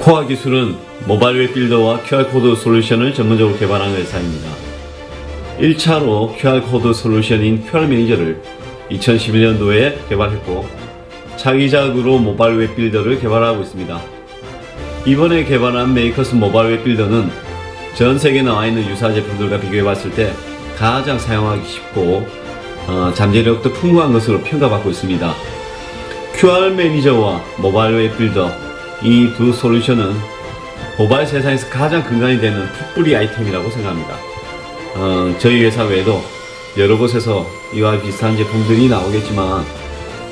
코아 기술은 모바일 웹빌더와 QR코드 솔루션을 전문적으로 개발한 회사입니다. 1차로 QR코드 솔루션인 QR 매니저를 2011년도에 개발했고 차기작으로 모바일 웹빌더를 개발하고 있습니다. 이번에 개발한 메이커스 모바일 웹빌더는 전 세계에 나와 있는 유사 제품들과 비교해 봤을 때 가장 사용하기 쉽고 어, 잠재력도 풍부한 것으로 평가받고 있습니다. QR 매니저와 모바일 웹빌더 이 두 솔루션은 모바일 세상에서 가장 근간이 되는 풋뿌리 아이템이라고 생각합니다. 어, 저희 회사 외에도 여러 곳에서 이와 비슷한 제품들이 나오겠지만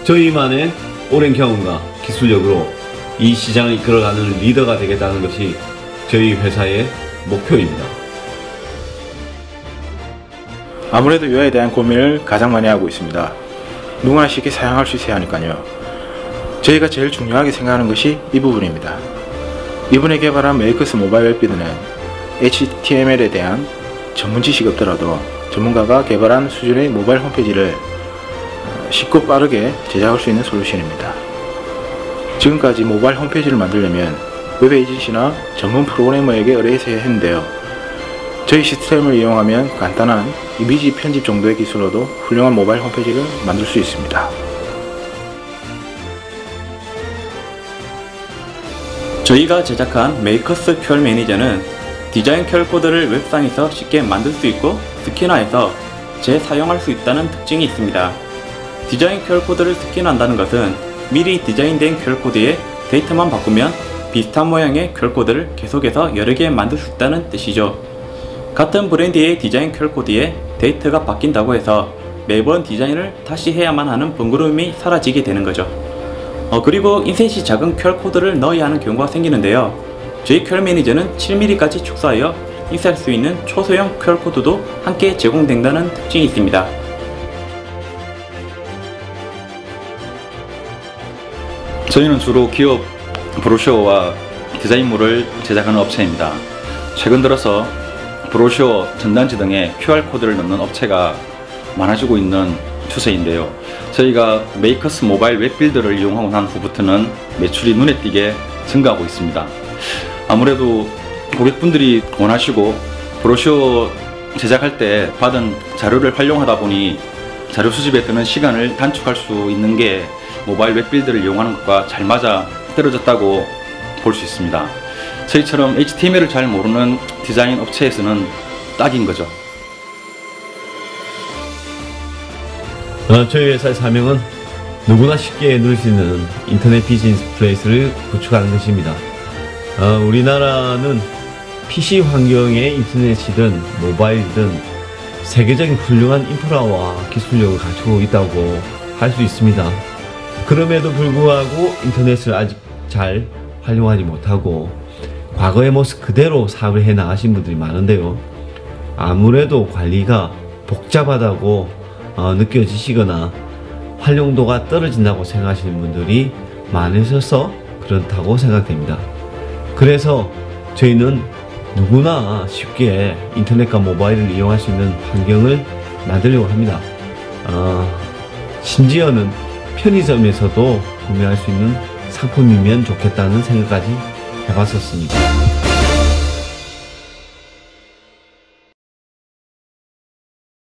저희만의 오랜 경험과 기술력으로 이 시장을 이끌어가는 리더가 되겠다는 것이 저희 회사의 목표입니다. 아무래도 이에 대한 고민을 가장 많이 하고 있습니다. 누구나 쉽게 사용할 수 있어야 하니까요. 저희가 제일 중요하게 생각하는 것이 이 부분입니다. 이번에 개발한 메이커스 모바일 웹비드는 HTML에 대한 전문 지식이 없더라도 전문가가 개발한 수준의 모바일 홈페이지를 어, 쉽고 빠르게 제작할 수 있는 솔루션입니다. 지금까지 모바일 홈페이지를 만들려면 웹 에이전시나 전문 프로그래머에게 의뢰해야 했는데요. 저희 시스템을 이용하면 간단한 이미지 편집 정도의 기술로도 훌륭한 모바일 홈페이지를 만들 수 있습니다. 저희가 제작한 메이커스 QR 매니저는 디자인 QR 코드를 웹상에서 쉽게 만들 수 있고 스캐너해서 재사용할 수 있다는 특징이 있습니다. 디자인 QR 코드를 스캐너한다는 것은 미리 디자인된 QR 코드에 데이터만 바꾸면 비슷한 모양의 QR 코드를 계속해서 여러 개 만들 수 있다는 뜻이죠. 같은 브랜드의 디자인 QR 코드에 데이터가 바뀐다고 해서 매번 디자인을 다시 해야만 하는 번거로움이 사라지게 되는 거죠. 어, 그리고 인쇄시 작은 QR 코드를 넣어야 하는 경우가 생기는데요. 저희 매니저는 7mm까지 축소하여 인쇄할 수 있는 초소형 QR 코드도 함께 제공된다는 특징이 있습니다. 저희는 주로 기업 브로셔와 디자인물을 제작하는 업체입니다. 최근 들어서 브로셔, 전단지 등에 QR코드를 넣는 업체가 많아지고 있는 추세인데요. 저희가 메이커스 모바일 웹빌더를 이용하고 난 후부터는 매출이 눈에 띄게 증가하고 있습니다. 아무래도 고객분들이 원하시고 브로셔 제작할 때 받은 자료를 활용하다 보니 자료 수집에 드는 시간을 단축할 수 있는 게 모바일 웹빌드를 이용하는 것과 잘 맞아 떨어졌다고 볼 수 있습니다. 저희처럼 HTML을 잘 모르는 디자인 업체에서는 딱인 거죠. 어, 저희 회사의 사명은 누구나 쉽게 누릴 수 있는 인터넷 비즈니스 플레이스를 구축하는 것입니다. 어, 우리나라는 PC 환경의 인터넷이든 모바일이든 세계적인 훌륭한 인프라와 기술력을 갖추고 있다고 할 수 있습니다. 그럼에도 불구하고 인터넷을 아직 잘 활용하지 못하고 과거의 모습 그대로 사업을 해 나가신 분들이 많은데요. 아무래도 관리가 복잡하다고 어, 느껴지시거나 활용도가 떨어진다고 생각하시는 분들이 많으셔서 그렇다고 생각됩니다. 그래서 저희는 누구나 쉽게 인터넷과 모바일을 이용할 수 있는 환경을 만들려고 합니다. 어, 심지어는 편의점에서도 구매할 수 있는 상품이면 좋겠다는 생각까지 해봤었습니다.